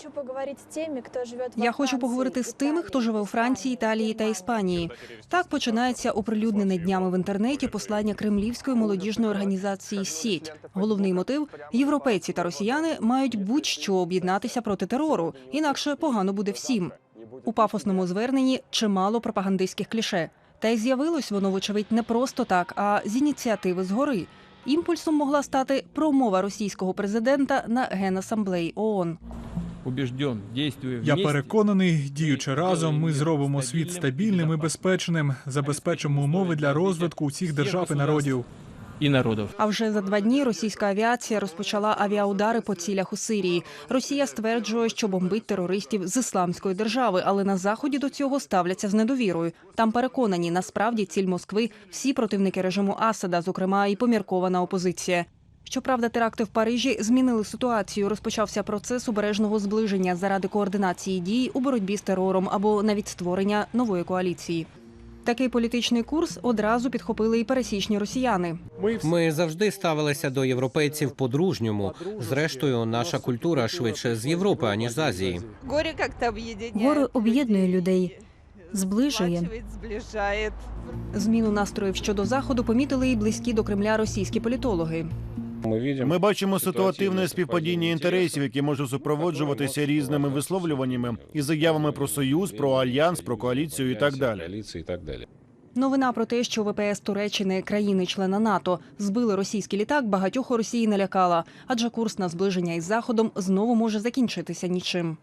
хочу поговорить с теми, кто живет во Я хочу поговорити з тими, хто живе у Франції, Італії та Іспанії. Так починається оприлюднене днями в інтернеті послання кремлівської молодіжної організації Сіть. Головний мотив європейці та росіяни мають будь-що об'єднатися проти терору, інакше погано буде всім. У пафосному зверненні чимало пропагандистських кліше. Та й з'явилось воно, вочевидь, не просто так, а з ініціативи згори. Імпульсом могла стати промова російського президента на генасамблеї ООН. Убежден, действуя Я переконаний, діючи разом, ми зробимо світ стабільним і безпечним, забезпечимо умови для розвитку усіх держав і народів. и народов. А вже за два дні російська авіація розпочала авіаудари по цілях у Сирії. Росія стверджує, що бомбить терористів з ісламської держави, але на заході до цього ставляться з недовірою. Там переконані, насправді ціль Москви всі противники режиму Асада, зокрема і поміркована опозиція. Щоправда, теракти в Парижі змінили ситуацію. Розпочався процес обережного зближення заради координації дій у боротьбі з терором або навіть створення нової коаліції. Такий політичний курс одразу підхопили і пересічні росіяни. Ми завжди ставилися до європейців по-дружньому. Зрештою, наша культура швидше з Європи, аніж з Азії. Горе. Горе об'єднує людей, зближує. Сближает. Зміну настроїв щодо заходу помітили і близькі до Кремля російські політологи. Ми бачимо ситуативне співпадіння інтересів, які може супроводжуватися різними висловлюваннями і заявами про союз, про альянс, про коаліцію і так далі. Новина про те, що ВПС Туреччини, країни-члена НАТО, збили російський літак, багатьох у Росії налякала, адже курс на зближення із заходом знову може закінчитися нічим.